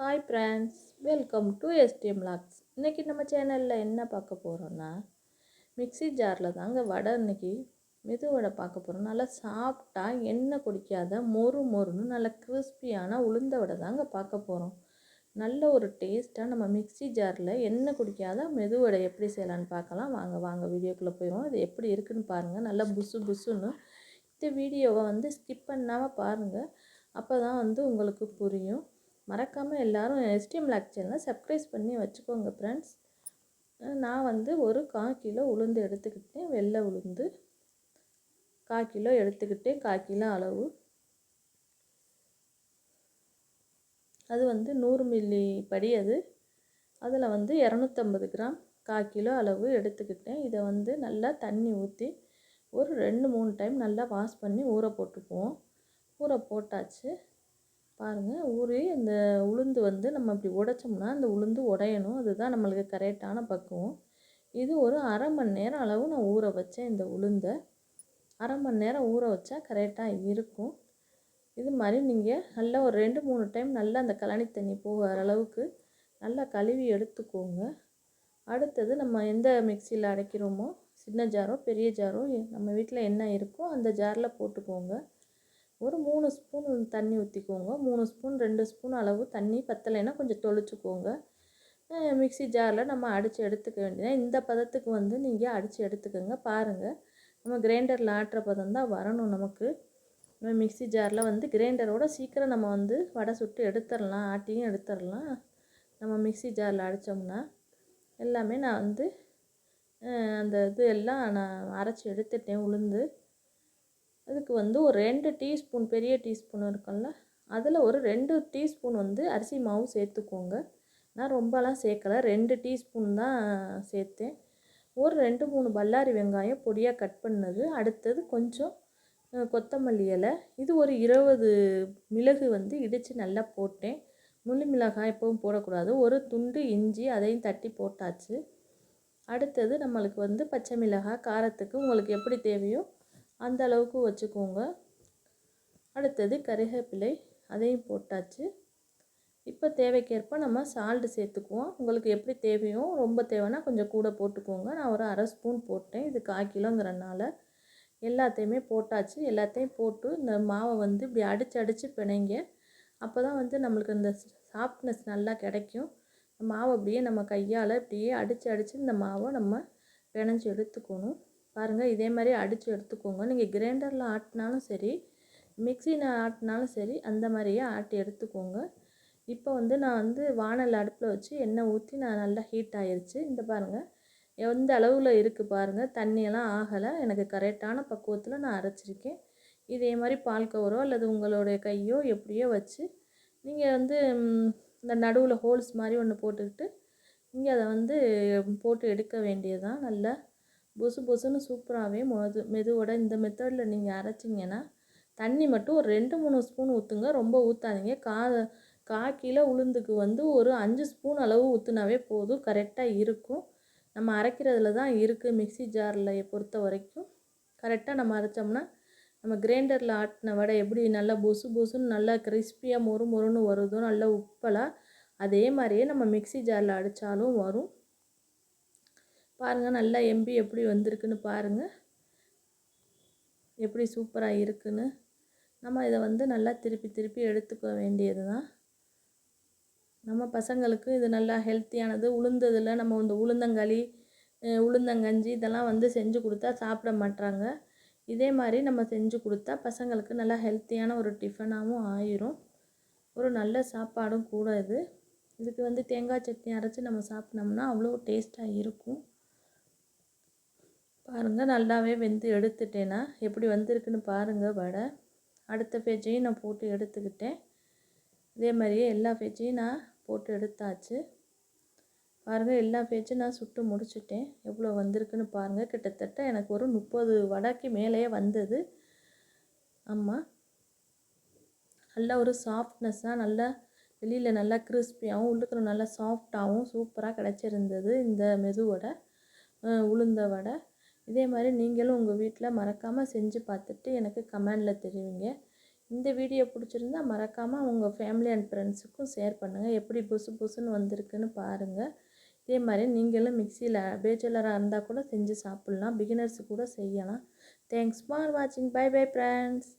Hi friends welcome to STM logs இன்றைக்கி நம்ம சேனலில் என்ன பார்க்க போகிறோன்னா மிக்ஸி ஜாரில் தாங்க வடை இன்றைக்கி மெது வடை பார்க்க போகிறோம் நல்லா சாப்பிட்டா எண்ணெய் குடிக்காத மொறு மொறுன்னு நல்ல கிறிஸ்பியான உளுந்த வடை தாங்க பார்க்க போகிறோம் நல்ல ஒரு டேஸ்ட்டாக நம்ம மிக்ஸி ஜாரில் எண்ணெய் குடிக்காத மெது வடை எப்படி செய்யலான்னு பார்க்கலாம். வாங்க வாங்க வீடியோக்குள்ளே போயிடுவோம். இது எப்படி இருக்குன்னு பாருங்கள் நல்லா புசு புசுன்னு இந்த வீடியோவை வந்து ஸ்கிப் பண்ணாமல் பாருங்கள் அப்போ தான் வந்து உங்களுக்கு புரியும். மறக்காமல் எல்லோரும் எஸ்டிஎம் லாக் சேனலை சப்ஸ்கிரைப் பண்ணி வச்சுக்கோங்க ஃப்ரெண்ட்ஸ் நான் வந்து ஒரு கால் கிலோ உளுந்து எடுத்துக்கிட்டேன் வெள்ளை உளுந்து. கால் கிலோ எடுத்துக்கிட்டேன் கால் கிலோ அளவு. அது வந்து நூறு மில்லி படி அது. அதில் வந்து இரநூத்தம்பது கிராம் கால் கிலோ அளவு எடுத்துக்கிட்டேன். இதை வந்து நல்லா தண்ணி ஊற்றி ஒரு ரெண்டு மூணு டைம் நல்லா வாஷ் பண்ணி ஊற போட்டுக்குவோம். ஊற போட்டாச்சு. பாருங்கள் ஊறி இந்த உளுந்து வந்து நம்ம இப்படி உடைச்சோம்னா அந்த உளுந்து உடையணும். அதுதான் நம்மளுக்கு கரெக்டான பக்குவம். இது ஒரு அரை மணி நேரம் அளவு நான் ஊற வச்சேன் இந்த உளுந்தை. அரை மணி நேரம் ஊற வச்சா கரெக்டாக இருக்கும். இது மாதிரி நீங்கள் நல்லா ஒரு ரெண்டு மூணு டைம் நல்லா அந்த கழனி தண்ணி போகிற அளவுக்கு நல்லா கழுவி எடுத்துக்கோங்க. அடுத்தது நம்ம எந்த மிக்சியில் அடைக்கிறோமோ சின்ன ஜாரோ பெரிய ஜாரோ நம்ம வீட்டில் என்ன இருக்கோ அந்த ஜாரில் போட்டுக்கோங்க. ஒரு மூணு ஸ்பூன் தண்ணி ஊற்றிக்கோங்க மூணு ஸ்பூன் ரெண்டு ஸ்பூன் அளவு தண்ணி பத்தலைன்னா கொஞ்சம் தொளிச்சுக்கோங்க. மிக்ஸி ஜாரில் நம்ம அடித்து எடுத்துக்க வேண்டியது இந்த பதத்துக்கு வந்து நீங்கள் அடித்து எடுத்துக்கோங்க. பாருங்கள் நம்ம கிரைண்டரில் ஆட்டுற பதம் தான் வரணும் நமக்கு. நம்ம மிக்ஸி ஜாரில் வந்து கிரைண்டரோட சீக்கிரம் நம்ம வந்து வடை சுட்டு எடுத்துடலாம். ஆட்டியும் எடுத்துடலாம். நம்ம மிக்ஸி ஜாரில் அடித்தோம்னா எல்லாமே நான் வந்து அந்த இது எல்லாம் நான் அரைச்சி எடுத்துட்டேன் உளுந்து. அதுக்கு வந்து ஒரு ரெண்டு டீஸ்பூன் பெரிய டீஸ்பூன் இருக்கும்ல. அதில் ஒரு ரெண்டு டீஸ்பூன் வந்து அரிசி மாவு சேர்த்துக்கோங்க. நான் ரொம்பலாம் சேர்க்கலை. ரெண்டு டீஸ்பூன் தான் சேர்த்தேன். ஒரு ரெண்டு மூணு பல்லாரி வெங்காயம் பொடியாக கட் பண்ணது. அடுத்தது கொஞ்சம் கொத்தமல்லி இலை. இது ஒரு இருபது மிளகு வந்து இடித்து நல்லா போட்டேன். முள்ளு மிளகாய் எப்பவும் போடக்கூடாது. ஒரு துண்டு இஞ்சி அதையும் தட்டி போட்டாச்சு. அடுத்தது நம்மளுக்கு வந்து பச்சை மிளகாய் காரத்துக்கு உங்களுக்கு எப்படி தேவையோ அந்த அளவுக்கு வச்சுக்கோங்க. அடுத்தது கருவேப்பிலை அதையும் போட்டாச்சு. இப்போ தேவைக்கேற்ப நம்ம சால்ட்டு சேர்த்துக்குவோம். உங்களுக்கு எப்படி தேவையோ ரொம்ப தேவைன்னா கொஞ்சம் கூட போட்டுக்கோங்க. நான் ஒரு அரை ஸ்பூன் போட்டேன். இது கால் கிலோங்கிறனால எல்லாத்தையுமே போட்டாச்சு. எல்லாத்தையும் போட்டு இந்த மாவை வந்து இப்படி அடித்து அடித்து பிணைங்க. அப்போ தான் வந்து நம்மளுக்கு இந்த சாஃப்ட்னஸ் நல்லா கிடைக்கும். மாவை அப்படியே நம்ம கையால் இப்படியே அடித்து அடித்து இந்த மாவை நம்ம பிணைஞ்சு எடுத்துக்கணும். பாருங்கள் இதே மாதிரி அடித்து எடுத்துக்கோங்க. நீங்கள் கிரைண்டரில் ஆட்டினாலும் சரி மிக்சியில் ஆட்டினாலும் சரி அந்த மாதிரியே ஆட்டி எடுத்துக்கோங்க. இப்போ வந்து நான் வந்து வானல் அடுப்பில் வச்சு எண்ணெய் ஊற்றி நான் நல்லா ஹீட் ஆயிடுச்சு இந்த பாருங்கள் எந்த அளவில் இருக்குது பாருங்கள் தண்ணியெல்லாம் ஆகலை. எனக்கு கரெக்டான பக்குவத்தில் நான் அரைச்சிருக்கேன். இதே மாதிரி பால் கவரோ அல்லது உங்களுடைய கையோ எப்படியோ வச்சு நீங்கள் வந்து இந்த நடுவில் ஹோல்ஸ் மாதிரி ஒன்று போட்டுக்கிட்டு நீங்கள் அதை வந்து போட்டு எடுக்க வேண்டியது தான் நல்லா பொசு பொசுன்னு சூப்பராகவே மெது மெதுவோட இந்த மெத்தடில் நீங்கள் அரைச்சிங்கன்னா தண்ணி மட்டும் ஒரு ரெண்டு மூணு ஸ்பூன் ஊற்றுங்க ரொம்ப ஊற்றாதீங்க கா கா கிலோ உளுந்துக்கு வந்து ஒரு அஞ்சு ஸ்பூன் அளவு ஊற்றுனாவே போதும். கரெக்டாக இருக்கும். நம்ம அரைக்கிறதுல தான் இருக்குது மிக்ஸி ஜாரில் பொறுத்த வரைக்கும். கரெக்டாக நம்ம அரைச்சோம்னா நம்ம கிரைண்டரில் ஆட்டின வடை எப்படி நல்லா பொசு பொசுன்னு நல்லா கிறிஸ்பியாக மொறு மொறுன்னு வருதோ நல்லா உப்பலாக அதே மாதிரியே நம்ம மிக்ஸி ஜாரில் அடித்தாலும் வரும். பாருங்கள் நல்லா எம்பி எப்படி வந்திருக்குன்னு பாருங்கள் எப்படி சூப்பராக இருக்குன்னு. நம்ம இதை வந்து நல்லா திருப்பி திருப்பி எடுத்துக்க வேண்டியது தான் நம்ம பசங்களுக்கு இது நல்லா ஹெல்த்தியானது உளுந்ததில் நம்ம இந்த உளுந்தங்களி உளுந்தங்கஞ்சி இதெல்லாம் வந்து செஞ்சு கொடுத்தா சாப்பிட மாட்டாங்க இதே மாதிரி நம்ம செஞ்சு கொடுத்தா பசங்களுக்கு நல்லா ஹெல்த்தியான ஒரு டிஃபனாகவும் ஆயிரும். ஒரு நல்ல சாப்பாடும் கூட இது. இதுக்கு வந்து தேங்காய் சட்னி அரைச்சி நம்ம சாப்பிட்டோம்னா அவ்வளோ டேஸ்ட்டாக இருக்கும். பாருங்கள் நல்லாவே வெந்து எடுத்துட்டேன்னா எப்படி வந்திருக்குன்னு பாருங்கள் வடை. அடுத்த பேஜையும் நான் போட்டு எடுத்துக்கிட்டேன். இதே மாதிரியே எல்லா பேஜையும் நான் போட்டு எடுத்தாச்சு. பாருங்கள் எல்லா பேஜும் நான் சுட்டு முடிச்சுட்டேன். எவ்வளோ வந்திருக்குன்னு பாருங்கள் கிட்டத்தட்ட எனக்கு ஒரு முப்பது வடைக்கு மேலேயே வந்தது. ஆமாம் நல்ல ஒரு சாஃப்ட்னஸ்ஸாக நல்லா வெளியில் நல்லா கிறிஸ்பியாகவும் உள்ளுக்குள்ள நல்லா சாஃப்டாகவும் சூப்பராக கிடச்சிருந்தது இந்த மெது வடை. உளுந்த வடை. இதே மாதிரி நீங்களும் உங்கள் வீட்டில் மறக்காமல் செஞ்சு பார்த்துட்டு எனக்கு கமெண்டில் தெரிவிங்க. இந்த வீடியோ பிடிச்சிருந்தா மறக்காமல் உங்கள் ஃபேமிலி அண்ட் ஃப்ரெண்ட்ஸுக்கும் ஷேர் பண்ணுங்கள் எப்படி புசு புசுன்னு வந்திருக்குன்னு பாருங்கள் இதே மாதிரி நீங்களும் மிக்சியில் பேச்சுலராக இருந்தால் கூட செஞ்சு சாப்பிட்லாம். பிகினர்ஸ் கூட செய்யலாம். தேங்க்ஸ் ஃபார் வாட்சிங் பை பை ஃப்ரெண்ட்ஸ்